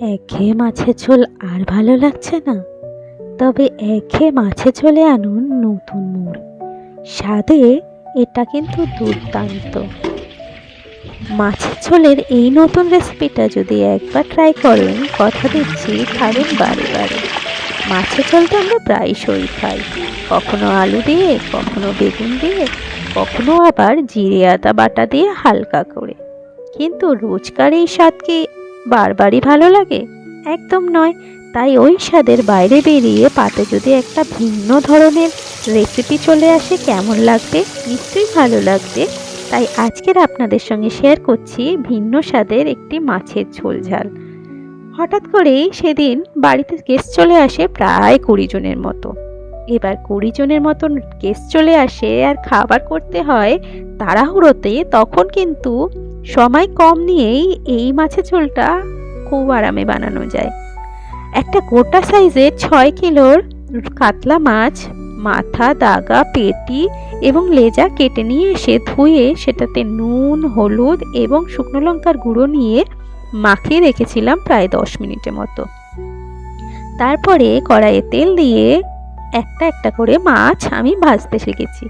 একঘেয়ে মাছের ঝোল আর ভালো লাগছে না। তবে একঘেয়ে মাছের ঝোলে আনুন নতুন মোড়। স্বাদে এটা কিন্তু দুর্দান্ত। মাছের ঝোলের এই নতুন রেসিপিটা যদি একবার ট্রাই করেন কথা দিচ্ছি খাবেন বারে বারে। মাছের ঝোলটা আমরা প্রায়শই খাই। কখনো আলু দিয়ে, কখনো বেগুন দিয়ে, কখনো আবার জিরে আদা বাটা দিয়ে হালকা করে। কিন্তু রোজকার এই স্বাদ কি বারবারই ভালো লাগে। একদম নয়, তাই ওই স্বাদের বাইরে বেরিয়ে পাতে যদি একটা ভিন্ন ধরনের রেসিপি চলে আসে, কেমন লাগবে? নিশ্চয়ই ভালো লাগবে। তাই আজকের আপনাদের সঙ্গে শেয়ার করছি ভিন্ন স্বাদের একটি মাছের ঝোল ঝাল। হঠাৎ করেই সেদিন বাড়িতে গেস্ট চলে আসে প্রায় কুড়ি জনের মতো। এবার কুড়ি জনের মতন গেস্ট চলে আসে আর খাবার করতে হয় তাড়াহুড়োতে, তখন কিন্তু সময় কম নিয়েই এই মাছের ঝোলটা খুব আরামে বানানো যায়। একটা গোটা সাইজের ছয় কিলোর কাতলা মাছ, মাথা, দাগা, পেটি এবং লেজা কেটে নিয়ে এসে ধুয়ে সেটাতে নুন, হলুদ এবং শুকনো লঙ্কার গুঁড়ো নিয়ে মাখিয়ে রেখেছিলাম প্রায় দশ মিনিটের মতো। তারপরে কড়াইয়ে তেল দিয়ে একটা একটা করে মাছ আমি ভাজতে শিখেছি।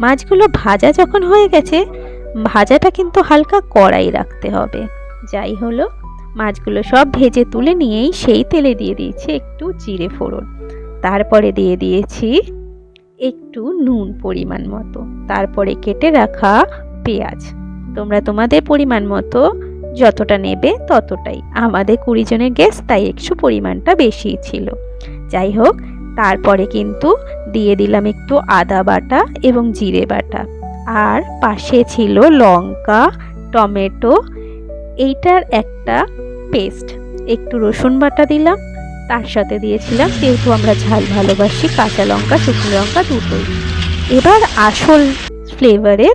মাছগুলো ভাজা যখন হয়ে গেছে ভাজাটা কিন্তু হালকা কড়াই রাখতে হবে। যাই হলো, মাছগুলো সব ভেজে তুলে নিয়েই সেই তেলে দিয়ে দিয়েছি একটু জিরে ফোড়ন। তারপরে দিয়ে দিয়েছি একটু নুন পরিমাণ মতো। তারপরে কেটে রাখা পেঁয়াজ। তোমরা তোমাদের পরিমাণ মতো যতটা নেবে ততটাই। আমাদের কুড়ি জনের গ্যাস তাই একটু পরিমাণটা বেশি ছিল। যাই হোক, তারপরে কিন্তু দিয়ে দিলাম একটু আদা বাটা এবং জিরে বাটা। আর পাশে ছিল লঙ্কা, টমেটো। এইটার একটা পেস্ট। একটু রসুন বাটা দিলাম। তার সাথে দিয়েছিলাম যেহেতু আমরা ঝাল ভালোবাসি, কাঁচা লঙ্কা, শুকনো লঙ্কা দুটোই। এবার আসল ফ্লেভারের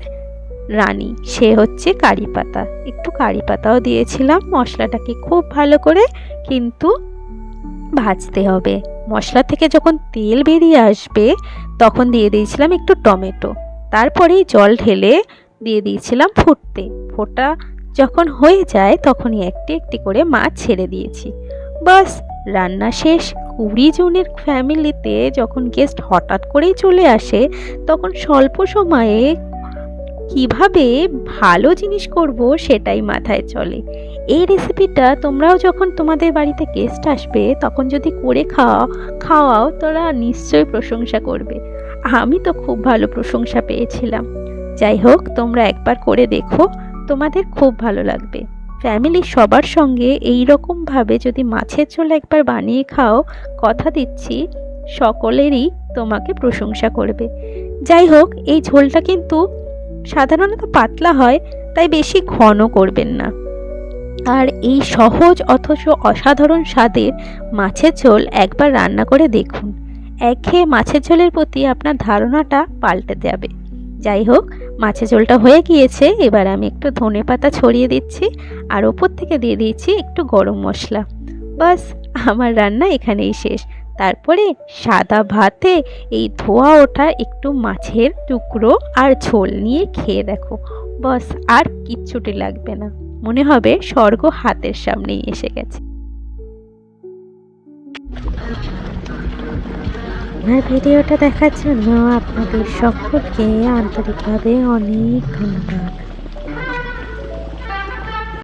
রানী, সে হচ্ছে কারি পাতা। একটু কারি পাতাও দিয়েছিলাম, মশলাটাকে খুব ভালো করে কিন্তু ভাজতে হবে। মশলা থেকে যখন তেল বেরিয়ে আসবে, তখন দিয়ে দিয়েছিলাম একটু টমেটো। তারপরেই জল ঢেলে দিয়ে দিয়েছিলাম ফুটতে। ফোটা যখন হয়ে যায় তখনই একটি একটি করে মাছ ছেড়ে দিয়েছি। বাস, রান্না শেষ। কুড়ি জনের ফ্যামিলিতে যখন গেস্ট হঠাৎ করেই চলে আসে, তখন স্বল্প সময়ে কীভাবে ভালো জিনিস করব সেটাই মাথায় চলে। এই রেসিপিটা তোমরাও যখন তোমাদের বাড়িতে গেস্ট আসবে, তখন যদি করে খাওয়া, খাওয়াও, তোরা নিশ্চয়ই প্রশংসা করবে। আমি তো খুব ভালো প্রশংসা পেয়েছিলাম। যাই হোক, তোমরা একবার করে দেখো, তোমাদের খুব ভালো লাগবে। ফ্যামিলির সবার সঙ্গে এই রকমভাবে যদি মাছের ঝোল একবার বানিয়ে খাও, কথা দিচ্ছি, সকলেরই তোমাকে প্রশংসা করবে। যাই হোক, এই ঝোলটা কিন্তু সাধারণত পাতলা হয়, তাই বেশি ঘন করবেন না। আর এই সহজ অথচ অসাধারণ স্বাদের মাছের ঝোল একবার রান্না করে দেখুন। একঘেয়ে মাছের ঝোলের প্রতি আপনার ধারণাটা পাল্টে যাবে। যাই হোক, মাছের ঝোলটা হয়ে গিয়েছে, এবার আমি একটু ধনে পাতা ছড়িয়ে দিচ্ছি আর ওপর থেকে দিয়ে দিয়েছি একটু গরম মশলা। বাস, আমার রান্না এখানেই শেষ। তারপরে সাদা ভাতে এই ধোয়া ওঠা একটু মাছের টুকরো আর ঝোল নিয়ে খেয়ে দেখো। বস, আর কিচ্ছুটি লাগবে না। মনে হবে স্বর্গ হাতের সামনেই এসে গেছে। আমার ভিডিওটা দেখার জন্য আপনাদের সকলকে আন্তরিকভাবে অনেক ধন্যবাদ।